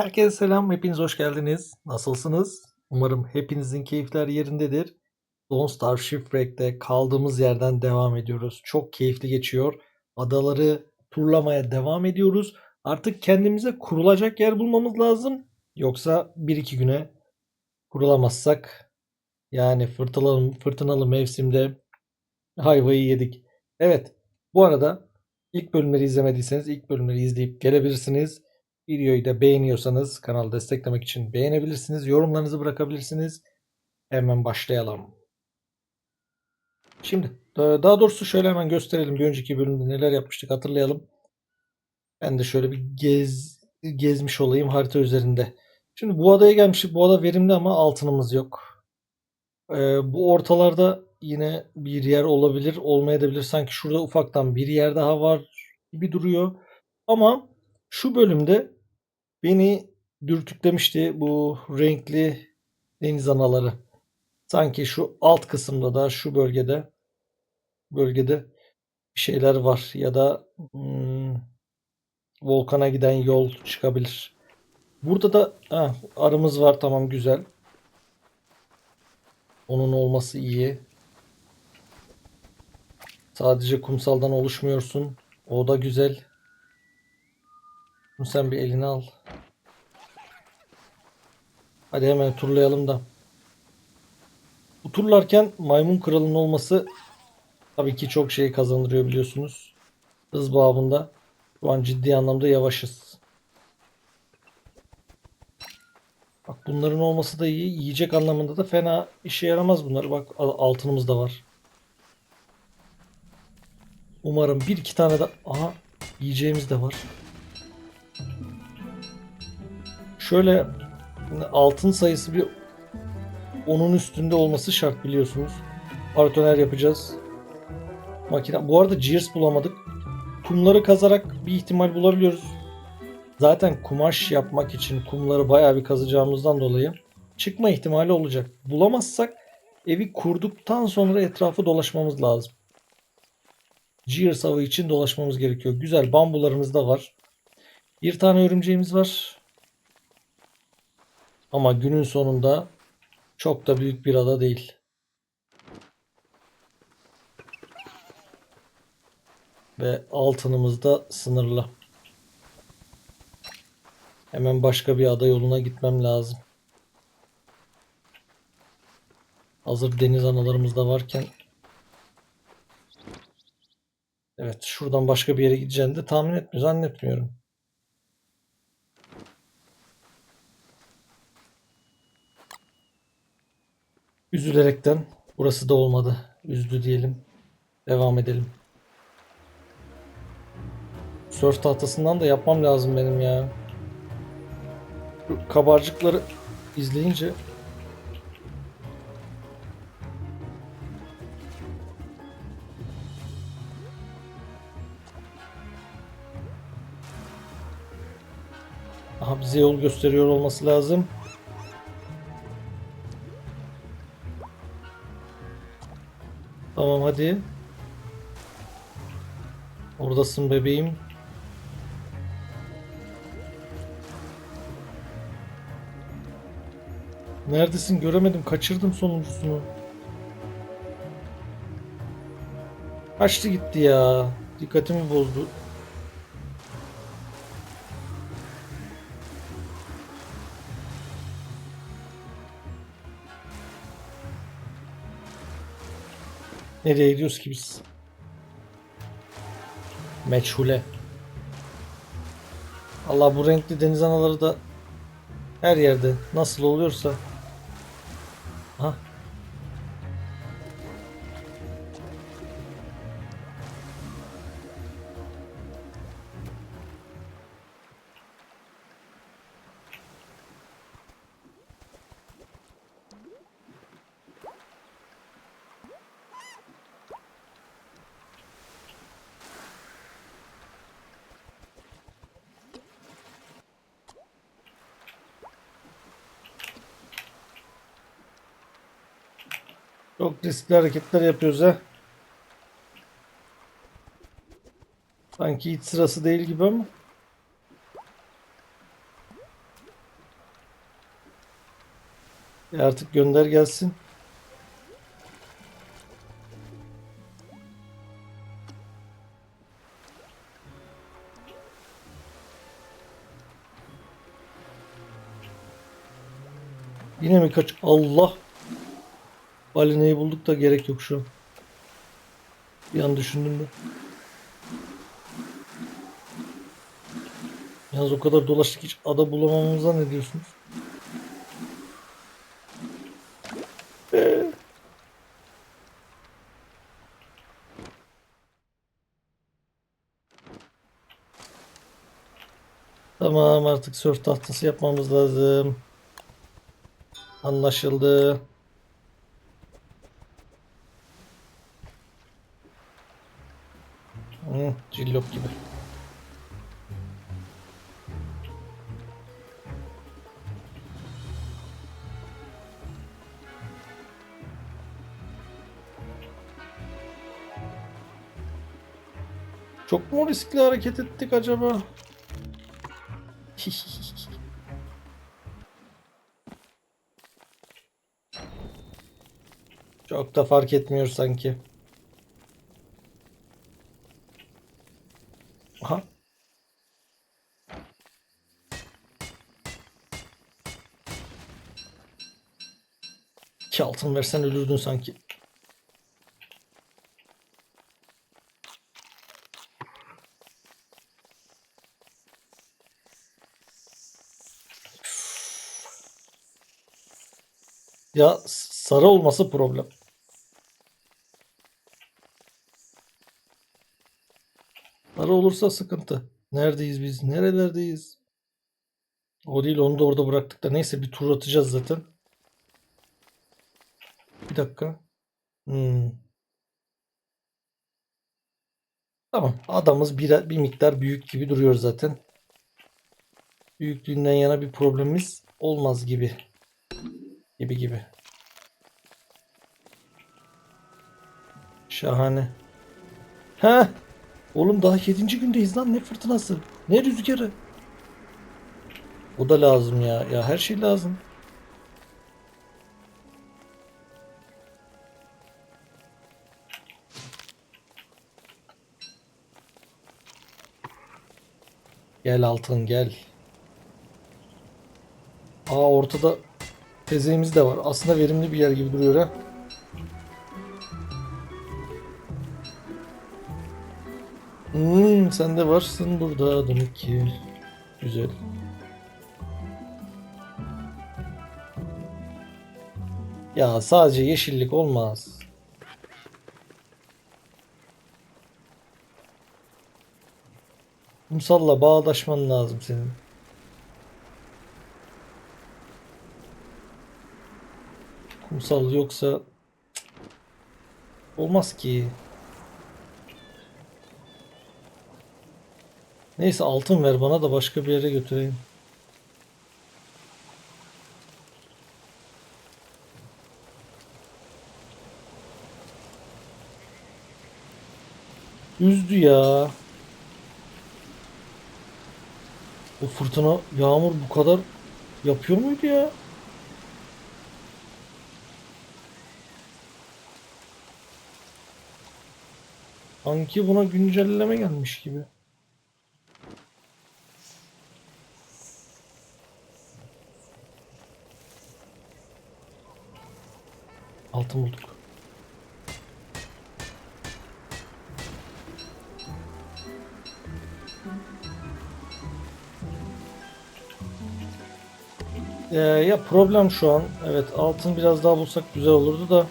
Herkese selam, hepiniz hoş geldiniz. Nasılsınız? Umarım hepinizin keyifler yerindedir. Don't Starve Shipwreck'te kaldığımız yerden devam ediyoruz. Çok keyifli geçiyor. Adaları turlamaya devam ediyoruz. Artık kendimize kurulacak yer bulmamız lazım. Yoksa 1-2 güne kurulamazsak yani fırtınalı, fırtınalı mevsimde hayvayı yedik. Evet, bu arada ilk bölümleri izlemediyseniz ilk bölümleri izleyip gelebilirsiniz. Videoyu da beğeniyorsanız kanalı desteklemek için beğenebilirsiniz. Yorumlarınızı bırakabilirsiniz. Hemen başlayalım. Şimdi da- daha doğrusu şöyle hemen gösterelim. Bir önceki bölümde neler yapmıştık hatırlayalım. Ben de şöyle bir gez gezmiş olayım harita üzerinde. Şimdi bu adaya gelmiştik. Bu ada verimli ama altınımız yok. Ee, bu ortalarda yine bir yer olabilir, olmayabilir. Sanki şurada ufaktan bir yer daha var gibi duruyor. Ama şu bölümde beni dürtüklemişti bu renkli deniz anaları. Sanki şu alt kısımda da şu bölgede bölgede bir şeyler var ya da hmm, volkana giden yol çıkabilir. Burada da ha, arımız var tamam güzel. Onun olması iyi. Sadece kumsaldan oluşmuyorsun. O da güzel. Bunu sen bir eline al. Hadi hemen turlayalım da. Bu turlarken maymun kralının olması tabii ki çok şey kazandırıyor biliyorsunuz. Hız babında şu an ciddi anlamda yavaşız. Bak bunların olması da iyi. Yiyecek anlamında da fena işe yaramaz bunlar. Bak al- altınımız da var. Umarım bir iki tane de aha yiyeceğimiz de var. Şöyle altın sayısı bir onun üstünde olması şart biliyorsunuz. Paratoner yapacağız. Makine. Bu arada Gears bulamadık. Kumları kazarak bir ihtimal bulabiliyoruz. Zaten kumaş yapmak için kumları bayağı bir kazacağımızdan dolayı çıkma ihtimali olacak. Bulamazsak evi kurduktan sonra etrafı dolaşmamız lazım. Gears avı için dolaşmamız gerekiyor. Güzel bambularımız da var. Bir tane örümceğimiz var. Ama günün sonunda çok da büyük bir ada değil. Ve altınımız da sınırlı. Hemen başka bir ada yoluna gitmem lazım. Hazır deniz analarımız da varken Evet şuradan başka bir yere gideceğini de tahmin etmiyorum. Zannetmiyorum. Üzülerekten burası da olmadı. Üzdü diyelim. Devam edelim. Sörf tahtasından da yapmam lazım benim ya. Kabarcıkları izleyince Aha bize yol gösteriyor olması lazım. Tamam hadi. Oradasın bebeğim. Neredesin? Göremedim. Kaçırdım sonuncusunu. Kaçtı gitti ya. Dikkatimi bozdu. Nereye gidiyoruz ki biz? Meçhule. Allah bu renkli deniz anaları da her yerde nasıl oluyorsa. Çok riskli hareketler yapıyoruz ha. Sanki hiç sırası değil gibi ama. E artık gönder gelsin. Yine mi kaç? Allah! Balinayı bulduk da gerek yok şu an. Bir an düşündüm de. Yalnız o kadar dolaştık hiç ada bulamamamıza ne diyorsunuz? Tamam artık sörf tahtası yapmamız lazım. Anlaşıldı. Riskli hareket ettik acaba? Çok da fark etmiyor sanki. Aha. İki altın versen ölürdün sanki. Ya sarı olması problem. Sarı olursa sıkıntı. Neredeyiz biz? Nerelerdeyiz? O değil onu da orada bıraktık da. Neyse bir tur atacağız zaten. Bir dakika. Hmm. Tamam. Adamız bir, bir miktar büyük gibi duruyor zaten. Büyüklüğünden yana bir problemimiz olmaz gibi. Gibi gibi. Şahane. Heh. Oğlum daha 7. gündeyiz lan. Ne fırtınası? Ne rüzgarı? O da lazım ya. Ya her şey lazım. Gel altın gel. Aa ortada tezeğimiz de var. Aslında verimli bir yer gibi duruyor ha. Hmm, sen de varsın burada demek ki. Güzel. Ya sadece yeşillik olmaz. Kumsalla bağdaşman lazım senin. Kumsal yoksa olmaz ki. Neyse altın ver bana da başka bir yere götüreyim. Üzdü ya. Bu fırtına yağmur bu kadar yapıyor muydu ya? Sanki buna güncelleme gelmiş gibi. Altın bulduk. Ee, ya problem şu an. Evet altın biraz daha bulsak güzel olurdu da.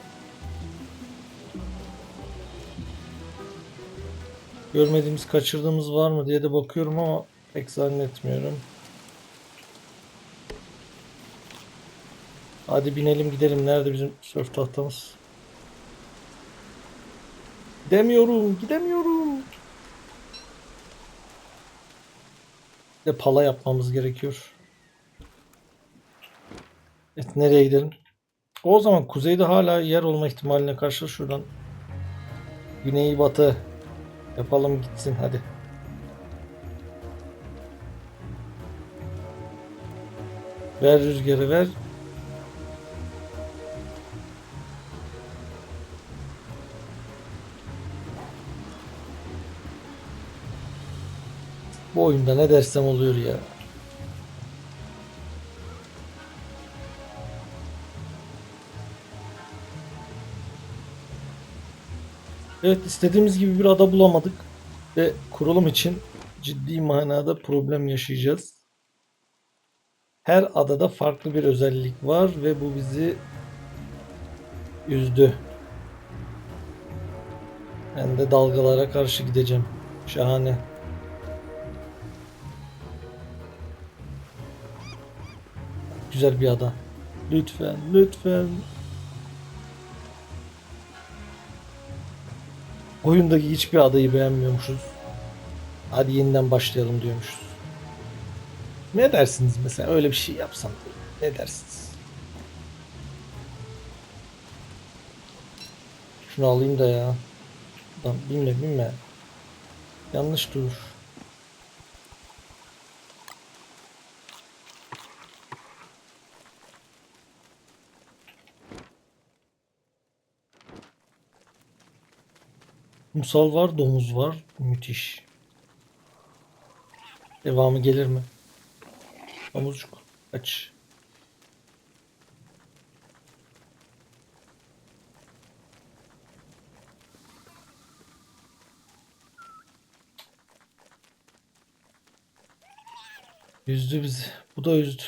Görmediğimiz, kaçırdığımız var mı diye de bakıyorum ama pek zannetmiyorum. Hadi binelim gidelim. Nerede bizim sörf tahtamız? Gidemiyorum, gidemiyorum. Bir de pala yapmamız gerekiyor. Evet, nereye gidelim? O zaman kuzeyde hala yer olma ihtimaline karşı şuradan güney batı Yapalım gitsin hadi. Ver rüzgarı ver. Bu oyunda ne dersem oluyor ya. Evet istediğimiz gibi bir ada bulamadık ve kurulum için ciddi manada problem yaşayacağız. Her adada farklı bir özellik var ve bu bizi üzdü. Ben de dalgalara karşı gideceğim. Şahane. Güzel bir ada. Lütfen, lütfen. Oyundaki hiçbir adayı beğenmiyormuşuz. Hadi yeniden başlayalım diyormuşuz. Ne dersiniz mesela öyle bir şey yapsam? Ne dersiniz? Şunu alayım da ya. Lan binme binme. Yanlış dur. Kumsal var, domuz var. Müthiş. Devamı gelir mi? Domuzcuk aç. Üzdü bizi. Bu da üzdü.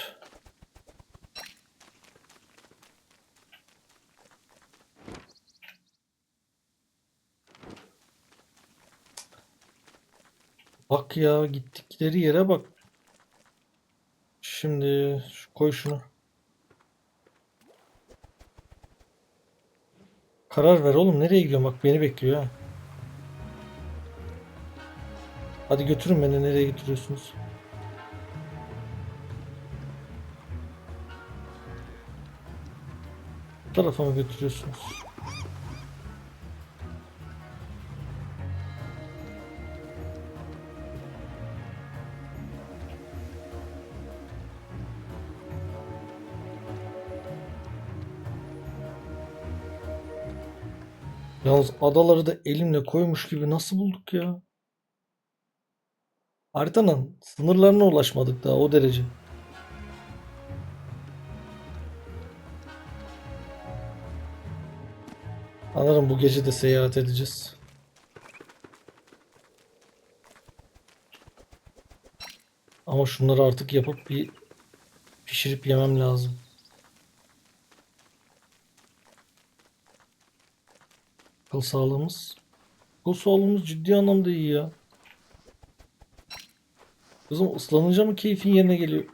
Bak ya gittikleri yere bak. Şimdi şu- koy şunu. Karar ver oğlum nereye gidiyorsun bak beni bekliyor ha. Hadi götürün beni nereye götürüyorsunuz? Bu tarafa mı götürüyorsunuz? Yalnız adaları da elimle koymuş gibi nasıl bulduk ya? Haritanın sınırlarına ulaşmadık daha o derece. Sanırım bu gece de seyahat edeceğiz. Ama şunları artık yapıp bir pişirip yemem lazım. Akıl sağlığımız. Akıl sağlığımız ciddi anlamda iyi ya. Kızım ıslanınca mı keyfin yerine geliyor?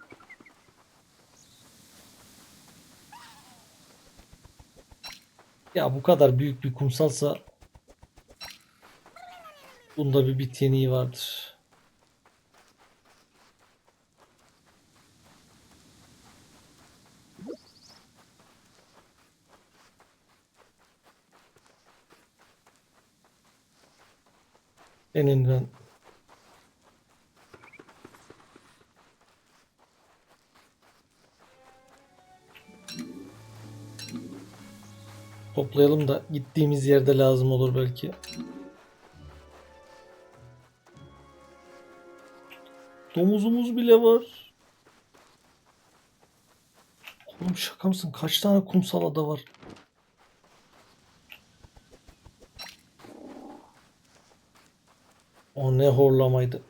Ya bu kadar büyük bir kumsalsa bunda bir bit yeniği vardır. Eninden toplayalım da gittiğimiz yerde lazım olur belki. Domuzumuz bile var. Oğlum şaka mısın? Kaç tane kumsal ada var? O ne horlamaydı.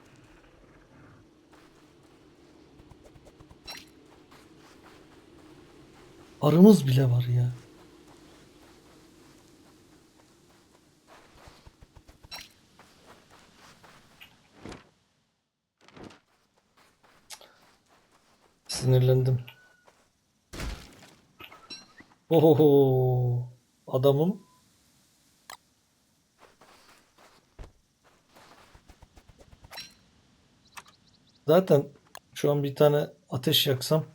Arımız bile var ya. Sinirlendim. Oho, adamım. Zaten şu an bir tane ateş yaksam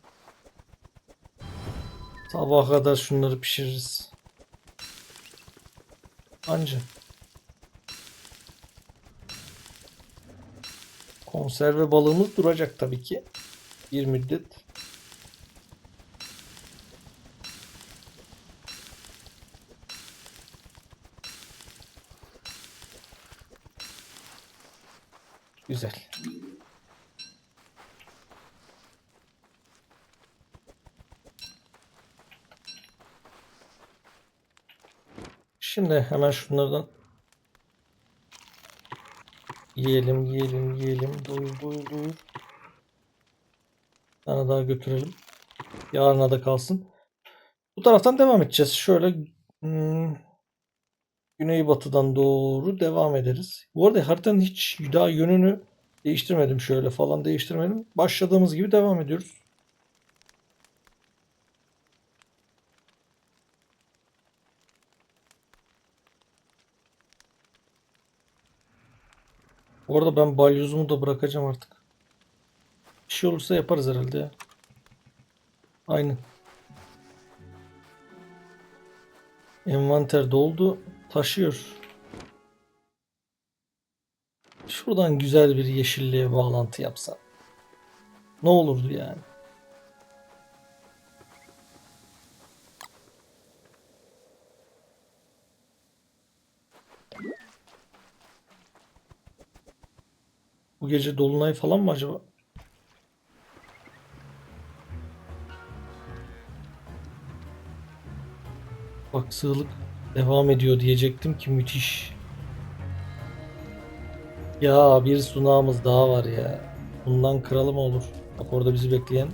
sabaha kadar şunları pişiririz. Anca. Konserve balığımız duracak tabii ki. Bir müddet. Güzel. Şimdi hemen şunlardan yiyelim, yiyelim, yiyelim. Doyur, doyur, doyur. Bir tane daha götürelim. Yarına da kalsın. Bu taraftan devam edeceğiz. Şöyle hmm, güneybatıdan doğru devam ederiz. Bu arada haritanın hiç daha yönünü değiştirmedim. Şöyle falan değiştirmedim. Başladığımız gibi devam ediyoruz. Bu arada ben balyozumu da bırakacağım artık. Bir şey olursa yaparız herhalde ya. Aynen. Envanter doldu. Taşıyor. Şuradan güzel bir yeşilliğe bağlantı yapsam. Ne olurdu yani? Bu gece dolunay falan mı acaba? Bak sığlık devam ediyor diyecektim ki müthiş. Ya bir sunağımız daha var ya. Bundan kralı mı olur? Bak orada bizi bekleyen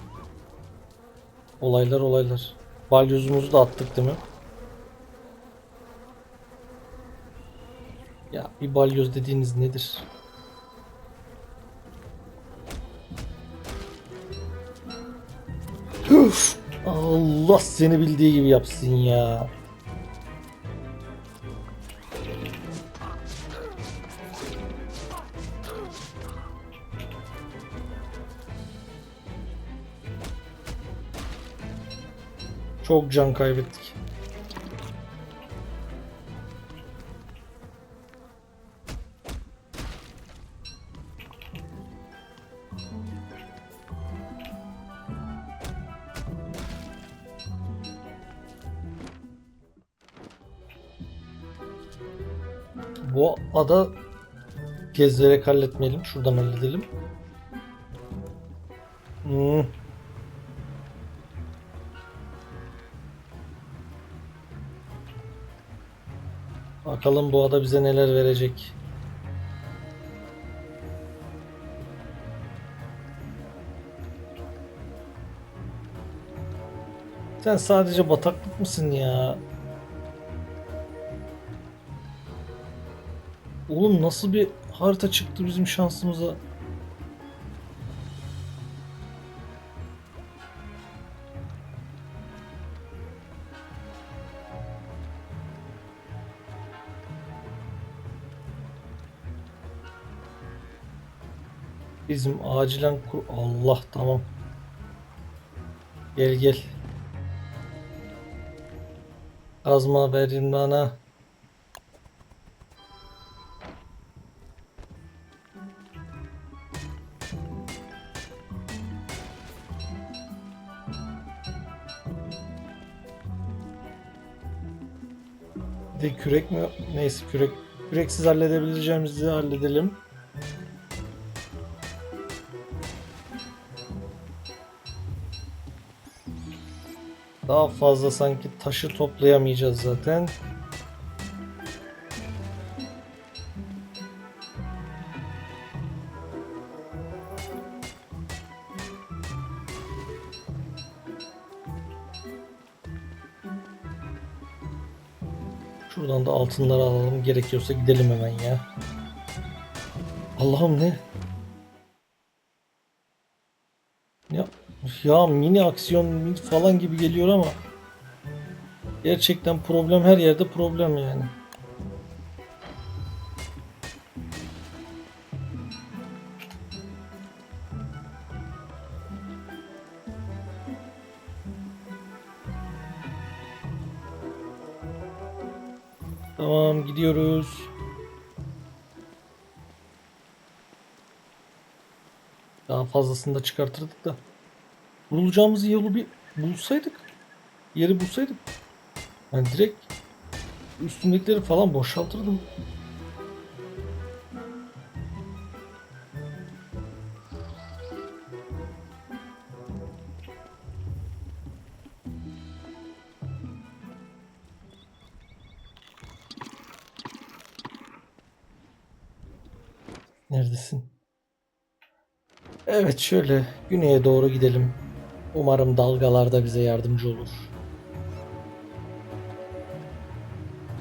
olaylar olaylar. Balyozumuzu da attık değil mi? Ya bir balyoz dediğiniz nedir? Allah seni bildiği gibi yapsın ya. Çok can kaybettik. Ada gezerek halletmeyelim. Şuradan halledelim. Hmm. Bakalım bu ada bize neler verecek. Sen sadece bataklık mısın ya? Oğlum nasıl bir harita çıktı bizim şansımıza? Bizim acilen kur... Allah tamam. Gel gel. Kazma verin bana. Kürek mi? Neyse kürek. Küreksiz halledebileceğimizi halledelim. Daha fazla sanki taşı toplayamayacağız zaten. Şuradan da altınları alalım. Gerekiyorsa gidelim hemen ya. Allah'ım ne? Ya, ya mini aksiyon falan gibi geliyor ama gerçekten problem her yerde problem yani. Fazlasını da çıkartırdık da. Bulacağımız yolu bir bulsaydık. Yeri bulsaydık. Ben direkt üstündekileri falan boşaltırdım. Evet şöyle güneye doğru gidelim. Umarım dalgalar da bize yardımcı olur.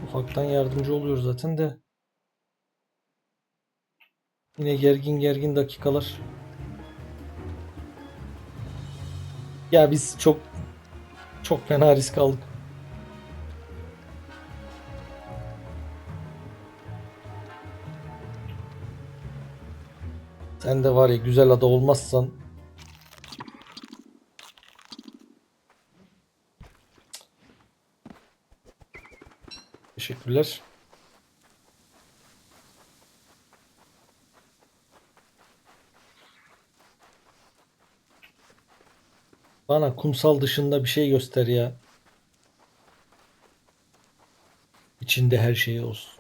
Ufaktan yardımcı oluyor zaten de. Yine gergin gergin dakikalar. Ya biz çok çok fena risk aldık. Sen de var ya güzel ada olmazsan Teşekkürler. Bana kumsal dışında bir şey göster ya. İçinde her şey olsun.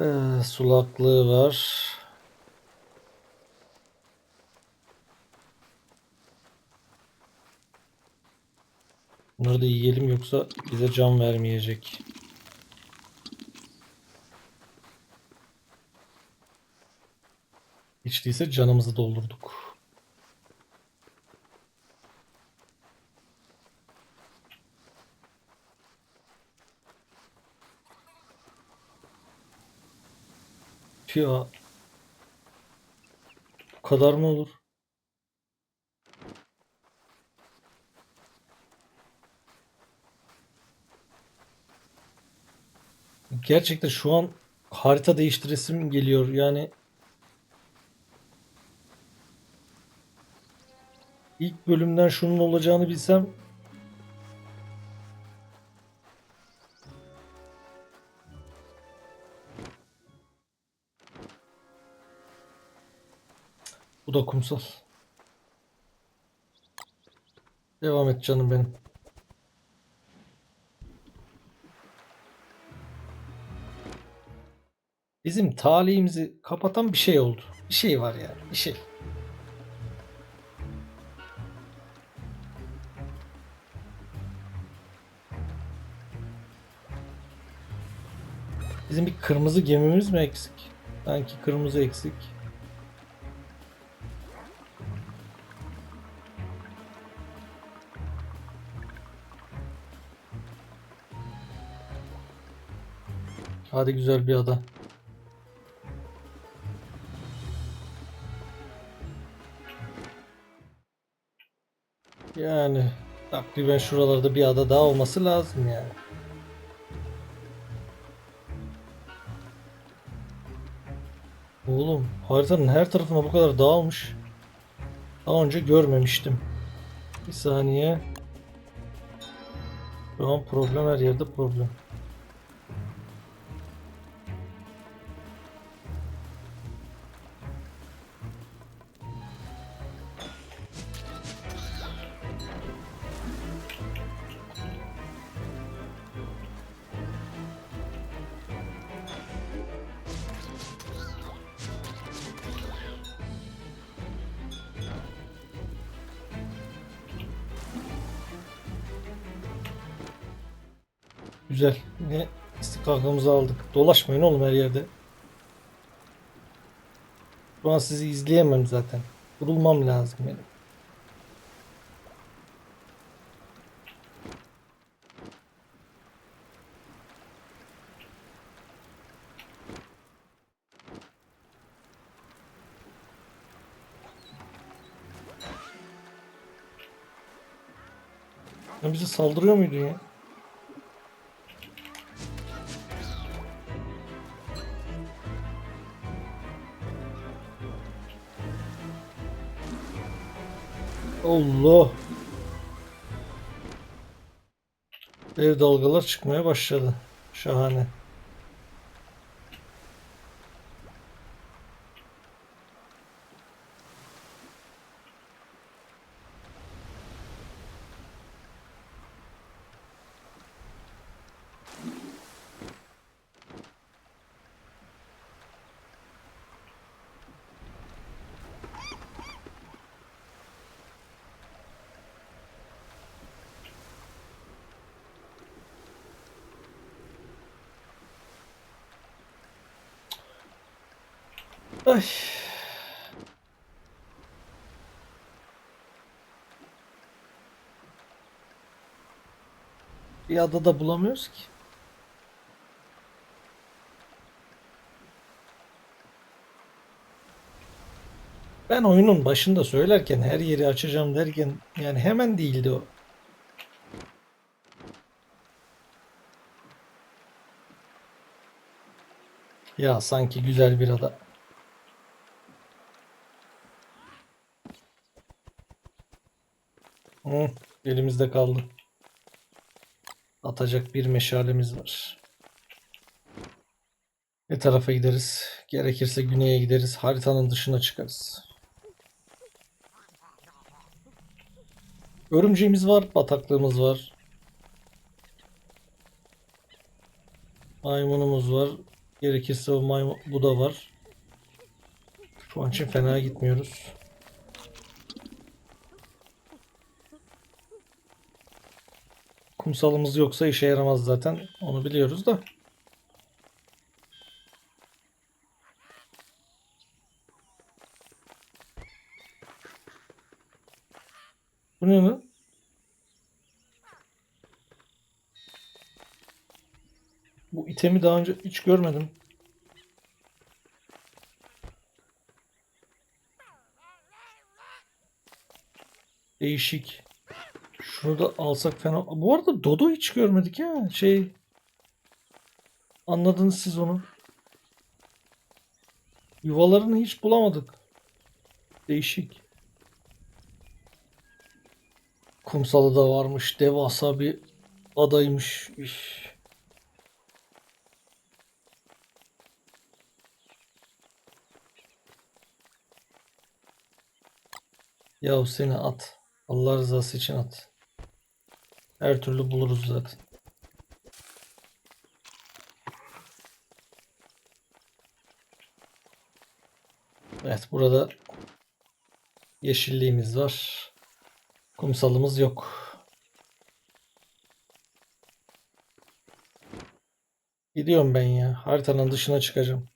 Ee, sulaklığı var. Bunları da yiyelim yoksa bize can vermeyecek. Hiç değilse canımızı doldurduk. Ya bu kadar mı olur? Gerçekten şu an harita değiştiresim geliyor. Yani ilk bölümden şunun olacağını bilsem Da kumsal. Devam et canım benim. Bizim talihimizi kapatan bir şey oldu. Bir şey var yani. Bir şey. Bizim bir kırmızı gemimiz mi eksik? Sanki kırmızı eksik. Hadi güzel bir ada. Yani takriben şuralarda bir ada daha olması lazım yani. Oğlum haritanın her tarafına bu kadar dağılmış. Daha önce görmemiştim. Bir saniye. Şu an problem her yerde problem. Güzel. Yine istikakamızı aldık. Dolaşmayın oğlum her yerde. Şu an sizi izleyemem zaten. Vurulmam lazım benim. Sen bize saldırıyor muydun ya? Allah. Dev dalgalar çıkmaya başladı. Şahane. Bir adada bulamıyoruz ki. Ben oyunun başında söylerken her yeri açacağım derken yani hemen değildi o. Ya sanki güzel bir ada. Hı, elimizde kaldı. Atacak bir meşalemiz var. Ne tarafa gideriz? Gerekirse güneye gideriz. Haritanın dışına çıkarız. Örümceğimiz var, bataklığımız var. Maymunumuz var. Gerekirse o maymun bu da var. Şu an için fena gitmiyoruz. Kumsalımız yoksa işe yaramaz zaten. Onu biliyoruz da. Bu ne lan? Bu itemi daha önce hiç görmedim. Değişik. Şunu da alsak fena. Bu arada Dodo hiç görmedik ya. Şey anladınız siz onu. Yuvalarını hiç bulamadık. Değişik. Kumsalı da varmış. Devasa bir adaymış. Üf. Yahu seni at. Allah rızası için at. Her türlü buluruz zaten. Evet burada yeşilliğimiz var. Kumsalımız yok. Gidiyorum ben ya. Haritanın dışına çıkacağım.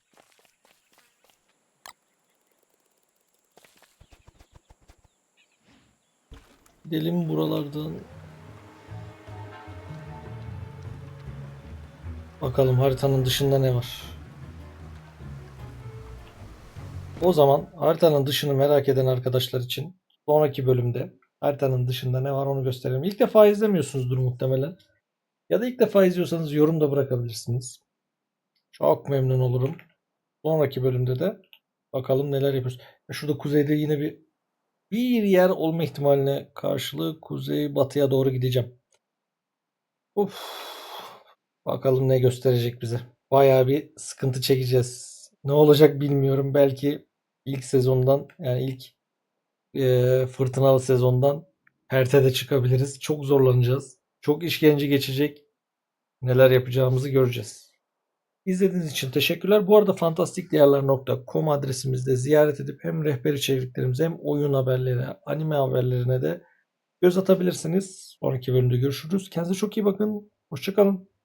Gidelim buralardan. Bakalım haritanın dışında ne var. O zaman haritanın dışını merak eden arkadaşlar için sonraki bölümde haritanın dışında ne var onu gösterelim. İlk defa izlemiyorsunuzdur muhtemelen. Ya da ilk defa izliyorsanız yorum da bırakabilirsiniz. Çok memnun olurum. Sonraki bölümde de bakalım neler yapıyoruz. Şurada kuzeyde yine bir bir yer olma ihtimaline karşılığı kuzey batıya doğru gideceğim. Of. Bakalım ne gösterecek bize. Bayağı bir sıkıntı çekeceğiz. Ne olacak bilmiyorum. Belki ilk sezondan yani ilk e, fırtınalı sezondan Perte'de çıkabiliriz. Çok zorlanacağız. Çok işkence geçecek. Neler yapacağımızı göreceğiz. İzlediğiniz için teşekkürler. Bu arada fantastikdiyarlar.com adresimizde ziyaret edip hem rehber içeriklerimize hem oyun haberleri, anime haberlerine de göz atabilirsiniz. Sonraki bölümde görüşürüz. Kendinize çok iyi bakın. Hoşçakalın.